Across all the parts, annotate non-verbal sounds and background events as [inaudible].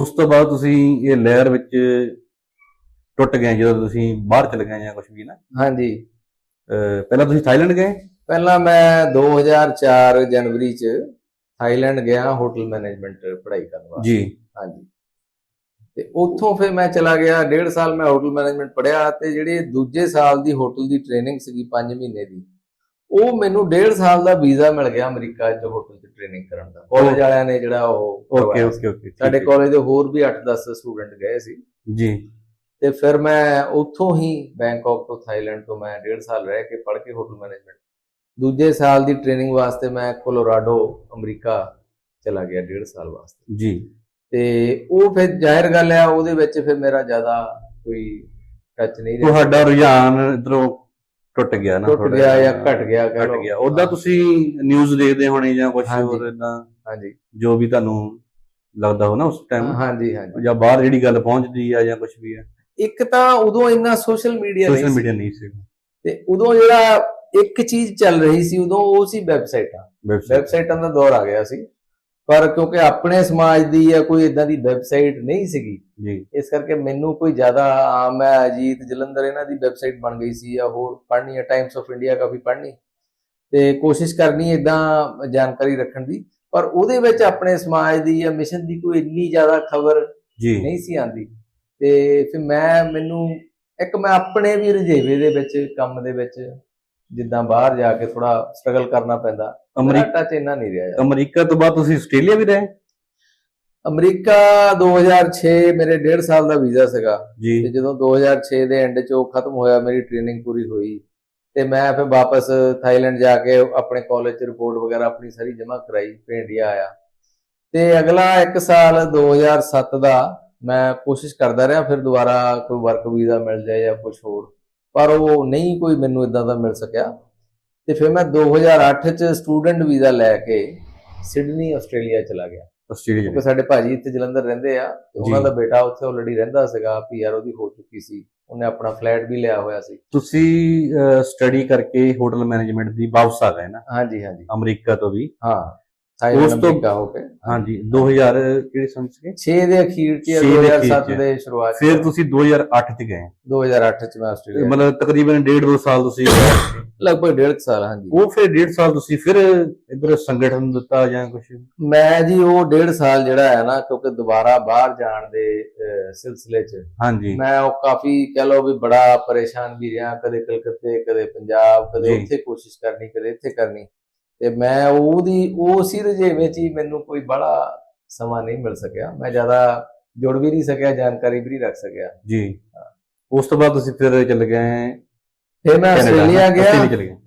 ਉਸ ਤੋਂ ਬਾਅਦ ਤੁਸੀਂ ਇਹ ਲਹਿਰ ਵਿੱਚ ਟੁੱਟ ਗਏ ਜਦੋਂ ਤੁਸੀਂ ਬਾਹਰ ਚਲੇ ਗਏ ਜਾਂ ਕੁਝ ਵੀ ਨਾ? ਹਾਂਜੀ। ਪਹਿਲਾਂ ਤੁਸੀਂ ਥਾਈਲੈਂਡ ਗਏ? ਪਹਿਲਾਂ ਮੈਂ 2004 ਜਨਵਰੀ ਚ ਥਾਈਲੈਂਡ ਗਿਆ ਹੋਟਲ ਮੈਨੇਜਮੈਂਟ ਪੜ੍ਹਾਈ ਕਰਨ ਵਾਸਤੇ। ਜੀ। ਹਾਂਜੀ। ਤੇ ਉੱਥੋਂ ਫਿਰ ਮੈਂ ਚਲਾ ਗਿਆ ਡੇਢ ਸਾਲ ਮੈਂ ਹੋਟਲ ਮੈਨੇਜਮੈਂਟ ਪੜ੍ਹਿਆ ਤੇ ਜਿਹੜੇ ਦੂਜੇ ਸਾਲ ਦੀ ਹੋਟਲ ਦੀ ਟ੍ਰੇਨਿੰਗ ਸੀਗੀ 5 ਮਹੀਨੇ ਦੀ ਉਹ ਮੈਨੂੰ ਡੇਢ ਸਾਲ ਦਾ ਵੀਜ਼ਾ ਮਿਲ ਗਿਆ ਅਮਰੀਕਾ 'ਚ ਹੋਟਲ 'ਚ ਟ੍ਰੇਨਿੰਗ ਕਰਨ ਦਾ। ਕਾਲਜ ਵਾਲਿਆਂ ਨੇ ਜਿਹੜਾ ਉਹ ਓਕੇ ਓਕੇ ਓਕੇ ਸਾਡੇ ਕਾਲਜ ਦੇ ਹੋਰ ਵੀ 8-10 ਸਟੂਡੈਂਟ ਗਏ ਸੀ। ਜੀ। ਤੇ ਫਿਰ ਮੈਂ ਉੱਥੋਂ ਹੀ ਬੈਂਕਾਕ ਤੋਂ ਥਾਈਲੈਂਡ ਤੋਂ ਮੈਂ ਡੇਢ ਸਾਲ ਰਹਿ ਕੇ ਪੜ੍ਹ ਕੇ ਹੋਟਲ ਮੈਨੇਜਮੈਂਟ ਦੂਜੇ ਸਾਲ ਦੀ ਟ੍ਰੇਨਿੰਗ ਵਾਸਤੇ ਮੈਂ ਕੋਲੋਰਾਡੋ ਅਮਰੀਕਾ ਚਲਾ ਗਿਆ ਡੇਢ ਸਾਲ ਵਾਸਤੇ। ਜੀ। ਤੇ ਉਹ ਫਿਰ ਜ਼ਾਹਿਰ ਗੱਲ ਆ ਉਹਦੇ ਵਿੱਚ ਫਿਰ ਮੇਰਾ ਜ਼ਿਆਦਾ ਕੋਈ ਟੱਚ ਨਹੀਂ ਰਿਹਾ। ਤੁਹਾਡਾ ਰੁਝਾਨ ਇਧਰੋਂ ਟੁੱਟ ਗਿਆ ਨਾ ਟੁੱਟ ਗਿਆ। ਜਾਂ ਘਟ ਗਿਆ ਘਟ। ਗਿਆ। ਉਦਾਂ ਤੁਸੀਂ ਨਿਊਜ਼ ਦੇਖਦੇ ਹੋਣੇ ਜਾਂ ਕੁਝ। ਹੋਰ ਇਦਾਂ ਹਾਂਜੀ। ਜੋ ਵੀ ਤੁਹਾਨੂੰ ਲੱਗਦਾ ਹੋ ਨਾ ਉਸ ਟਾਈਮ ਹਾਂਜੀ ਹਾਂਜੀ। ਜਾਂ ਬਾਹਰ ਜਿਹੜੀ ਗੱਲ ਪਹੁੰਚਦੀ ਆ ਜਾਂ ਕੁਝ ਵੀ ਆ। ਇੱਕ ਤਾਂ ਉਦੋਂ ਇੰਨਾ ਸੋਸ਼ਲ ਮੀਡੀਆ ਸੋਸ਼ਲ ਨਹੀਂ ਸੀ। ਮੀਡੀਆ ਨਹੀਂ ਸੀ। ਤੇ ਉਦੋਂ ਜਿਹੜਾ ਇੱਕ ਚੀਜ਼ ਚੱਲ ਰਹੀ ਸੀ ਉਦੋਂ ਉਹ ਸੀ ਵੈਬਸਾਈਟ ਵੈਬਸਾਈਟਾਂ ਦਾ ਦੌਰ ਆ ਗਿਆ ਸੀ। ਪਰ ਕਿਉਂਕਿ ਆਪਣੇ ਸਮਾਜ ਦੀ ਜਾਂ ਕੋਈ ਇਦਾਂ ਦੀ ਵੈਬਸਾਈਟ ਨਹੀਂ ਸੀਗੀ ਜੀ। ਇਸ ਕਰਕੇ ਮੈਨੂੰ ਕੋਈ ਜ਼ਿਆਦਾ ਆਮ ਮੈਂ ਅਜੀਤ ਜਲੰਧਰ ਇਹਨਾਂ ਦੀ ਵੈਬਸਾਈਟ ਬਣ ਗਈ ਸੀ ਜਾਂ ਹੋਰ ਪੜ੍ਹਨੀ ਹੈ ਟਾਈਮਸ ਆਫ ਇੰਡੀਆ ਕਾਫੀ ਪੜ੍ਹਨੀ। ਤੇ ਕੋਸ਼ਿਸ਼ ਕਰਨੀ ਇਦਾਂ ਜਾਣਕਾਰੀ ਰੱਖਣ ਦੀ ਪਰ ਉਹਦੇ ਵਿੱਚ ਆਪਣੇ ਸਮਾਜ ਦੀ ਜਾਂ ਮਿਸ਼ਨ ਦੀ ਕੋਈ ਇੰਨੀ ਜ਼ਿਆਦਾ ਖਬਰ ਜੀ। ਨਹੀਂ ਸੀ ਆਂਦੀ ਤੇ ਫਿਰ ਮੈਂ ਮੈਨੂੰ ਇੱਕ ਮੈਂ ਆਪਣੇ ਵੀ ਰੁਝੇਵੇ ਦੇ ਵਿੱਚ ਕੰਮ ਦੇ ਵਿੱਚ ਜਿੱਦਾਂ ਬਾਹਰ ਜਾ ਕੇ ਥੋੜਾ ਸਟਰਗਲ ਕਰਨਾ ਪੈਂਦਾ ਮੇਰਾ ਅਮਰੀਕਾ ਟੱਚ ਇੰਨਾ ਨਹੀਂ ਰਿਹਾ ਅਮਰੀਕਾ ਤੋਂ ਬਾਅਦ ਤੁਸੀਂ ਆਸਟ੍ਰੇਲੀਆ ਵੀ ਰਹੇ? ਅਮਰੀਕਾ 2006 ਮੇਰੇ 1.5 ਸਾਲ ਦਾ ਵੀਜ਼ਾ ਸੀਗਾ। ਜੀ। ਤੇ ਜਦੋਂ 2006 ਦੇ ਐਂਡ 'ਚ ਉਹ ਖਤਮ ਹੋਇਆ ਮੇਰੀ ਟ੍ਰੇਨਿੰਗ ਪੂਰੀ ਹੋਈ। ਤੇ ਮੈਂ ਫਿਰ ਵਾਪਸ ਥਾਈਲੈਂਡ ਜਾ ਕੇ ਆਪਣੇ ਕਾਲਜ 'ਚ ਰਿਪੋਰਟ ਵਗੈਰਾ ਆਪਣੀ ਸਾਰੀ ਜਮ੍ਹਾਂ ਕਰਾਈ ਫਿਰ ਇੰਡੀਆ ਆਇਆ। ਤੇ ਅਗਲਾ 1 ਸਾਲ 2007 ਦਾ ਮੈਂ ਕੋਸ਼ਿਸ਼ ਕਰਦਾ ਰਿਹਾ ਫਿਰ ਦੁਬਾਰਾ ਕੋਈ ਵਰਕ ਵੀਜ਼ਾ ਮਿਲ ਜਾਏ ਜਾਂ ਕੁਝ ਹੋਰ। ਪਰ ਉਹ ਨਹੀਂ ਕੋਈ ਮੈਨੂੰ ਇਦਾਂ ਦਾ ਮਿਲ ਸਕਿਆ। ਤੇ ਫਿਰ ਮੈਂ 2008 'ਚ ਸਟੂਡੈਂਟ ਵੀਜ਼ਾ ਲੈ ਕੇ ਸਿਡਨੀ ਆਸਟ੍ਰੇਲੀਆ ਚਲਾ ਗਿਆ। ਆਸਟ੍ਰੇਲੀਆ ਕਿਉਂਕਿ ਸਾਡੇ ਭਾਜੀ ਇੱਥੇ ਜਲੰਧਰ ਰਹਿੰਦੇ ਆ ਤੇ ਉਹਨਾਂ। ਦਾ ਬੇਟਾ ਉੱਥੇ ਆਲਰੇਡੀ ਰਹਿੰਦਾ ਸੀਗਾ ਪੀਆਰ ਉਹਦੀ ਹੋ ਚੁੱਕੀ ਸੀ। ਉਹਨੇ ਆਪਣਾ ਫਲੈਟ ਵੀ ਲਿਆ ਹੋਇਆ ਸੀ। ਤੁਸੀਂ ਸਟੱਡੀ ਕਰਕੇ ਹੋਟਲ ਮੈਨੇਜਮੈਂਟ ਦੀ ਵਾਪਸ ਆ ਗਏ ਨਾ? ਹਾਂਜੀ ਹਾਂਜੀ। ਅਮਰੀਕਾ ਤੋਂ ਵੀ? ਹਾਂ। ਉਸ ਤੋਂ- ਹੋ ਕੇ? ਹਾਂਜੀ 2000 ਕਿਹੜੇ ਸੰਨ ਸੀਗੇ? 6 ਦੇ ਅਖੀਰ ਚ ਜਾਂ ਛੇ ਦੇ ਅਖੀਰ 2007 ਚ। ਦੇ ਸ਼ੁਰੂਆਤ। ਫਿਰ ਤੁਸੀਂ 2008 ਚ ਗਏ। 2008 ਚ ਮੈਂ ਆਸਟ੍ਰੇਲੀਆ ਮਤਲਬ ਤਕਰੀਬਨ ਡੇਢ ਦੋ ਸਾਲ ਤੁਸੀਂ [coughs] ਲਗਭਗ ਡੇਢ ਕੁ ਸਾਲ ਹਾਂਜੀ। ਉਹ ਫਿਰ ਡੇਢ ਸਾਲ ਤੁਸੀਂ ਫਿਰ ਇਧਰ ਸੰਗਠਨ ਦਿੱਤਾ ਜਾਂ ਕੁਝ ਮੈਂ ਜੀ ਉਹ ਡੇਢ ਸਾਲ ਜਿਹੜਾ ਹੈ ਨਾ ਕਿਉਂਕਿ ਦੁਬਾਰਾ ਬਾਹਰ ਜਾਣ ਦੇ ਸਿਲਸਿਲੇ ਚ। ਹਾਂਜੀ। ਮੈਂ ਉਹ ਕਾਫੀ ਕਹ ਲਓ ਵੀ ਬੜਾ ਪਰੇਸ਼ਾਨ ਵੀ ਰਿਹਾ। ਕਦੇ ਕਲਕੱਤੇ ਕਦੇ ਪੰਜਾਬ ਕਦੇ। ਉੱਥੇ ਕੋਸ਼ਿਸ਼ ਕਰਨੀ ਕਦੇ ਇੱਥੇ ਕਰਨੀ। ਤੇ ਮੈਂ ਉਹਦੀ ਉਹ ਸੀ ਰਜੇਵੇਂ ਚ ਹੀ ਮੈਨੂੰ ਕੋਈ ਬੜਾ ਸਮਾਂ ਨਹੀਂ ਮਿਲ ਸਕਿਆ। ਮੈਂ ਜ਼ਿਆਦਾ ਜੁੜ ਵੀ ਨਹੀਂ ਸਕਿਆ ਜਾਣਕਾਰੀ ਵੀ ਨਹੀਂ ਰੱਖ ਸਕਿਆ। ਜੀ। ਉਸ ਤੋਂ ਬਾਅਦ ਤੁਸੀਂ ਫਿਰ ਚੱਲ ਗਏ ਫਿਰ ਮੈਂ ਆਸਟ੍ਰੇਲੀਆ ਗਿਆ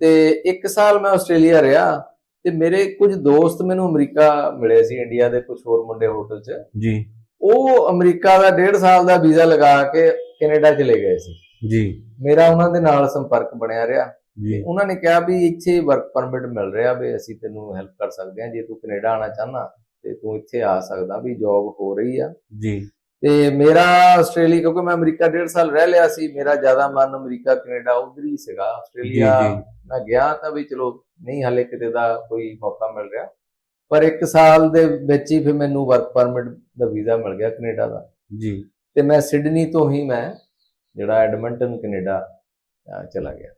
ਤੇ ਇੱਕ ਸਾਲ ਮੈਂ ਆਸਟ੍ਰੇਲੀਆ ਰਿਹਾ ਤੇ ਮੇਰੇ ਕੁਝ ਦੋਸਤ ਮੈਨੂੰ ਅਮਰੀਕਾ ਮਿਲੇ ਸੀ ਇੰਡੀਆ ਦੇ ਕੁਝ ਹੋਰ ਮੁੰਡੇ ਹੋਟਲ 'ਚ। ਜੀ। ਉਹ ਅਮਰੀਕਾ ਦਾ ਡੇਢ ਸਾਲ ਦਾ ਵੀਜ਼ਾ ਲਗਾ ਕੇ ਕੈਨੇਡਾ ਚਲੇ ਗਏ ਸੀ। ਜੀ। ਮੇਰਾ ਉਹਨਾਂ ਦੇ ਨਾਲ ਸੰਪਰਕ ਬਣਿਆ ਰਿਹਾ। ਜੀ। ਉਹਨਾਂ ਨੇ ਕਿਹਾ ਵੀ ਇੱਥੇ ਵਰਕ ਪਰਮਿਟ ਮਿਲ ਰਿਹਾ ਵੀ ਅਸੀਂ ਤੈਨੂੰ ਹੈਲਪ ਕਰ ਸਕਦੇ ਹਾਂ ਜੇ ਤੂੰ ਕੈਨੇਡਾ ਆਣਾ ਚਾਹਨਾ ਤੇ ਤੂੰ ਇੱਥੇ ਆ ਸਕਦਾ ਵੀ ਜੌਬ ਹੋ ਰਹੀ ਆ। ਜੀ। ਤੇ ਮੇਰਾ ਆਸਟ੍ਰੇਲੀਆ ਕਿਉਂਕਿ ਮੈਂ ਅਮਰੀਕਾ ਡੇਢ ਸਾਲ ਰਹਿ ਲਿਆ ਸੀ ਮੇਰਾ ਜ਼ਿਆਦਾ ਮਨ ਅਮਰੀਕਾ ਕੈਨੇਡਾ ਉਧਰ ਹੀ ਸੀਗਾ। ਆਸਟ੍ਰੇਲੀਆ ਮੈਂ ਗਿਆ ਤਾਂ ਵੀ ਚਲੋ ਨਹੀਂ ਹਾਲੇ ਕਿਤੇ ਦਾ ਕੋਈ ਮੌਕਾ ਮਿਲ ਰਿਹਾ। ਪਰ ਇੱਕ ਸਾਲ ਦੇ ਵਿੱਚ ਹੀ ਫਿਰ ਮੈਨੂੰ ਵਰਕ ਪਰਮਿਟ ਦਾ ਵੀਜ਼ਾ ਮਿਲ ਗਿਆ ਕੈਨੇਡਾ ਦਾ। ਜੀ। ਤੇ ਮੈਂ ਸਿਡਨੀ ਤੋਂ ਹੀ ਮੈਂ ਜਿਹੜਾ ਐਡਮੰਟਨ ਕੈਨੇਡਾ ਚਲਾ ਗਿਆ।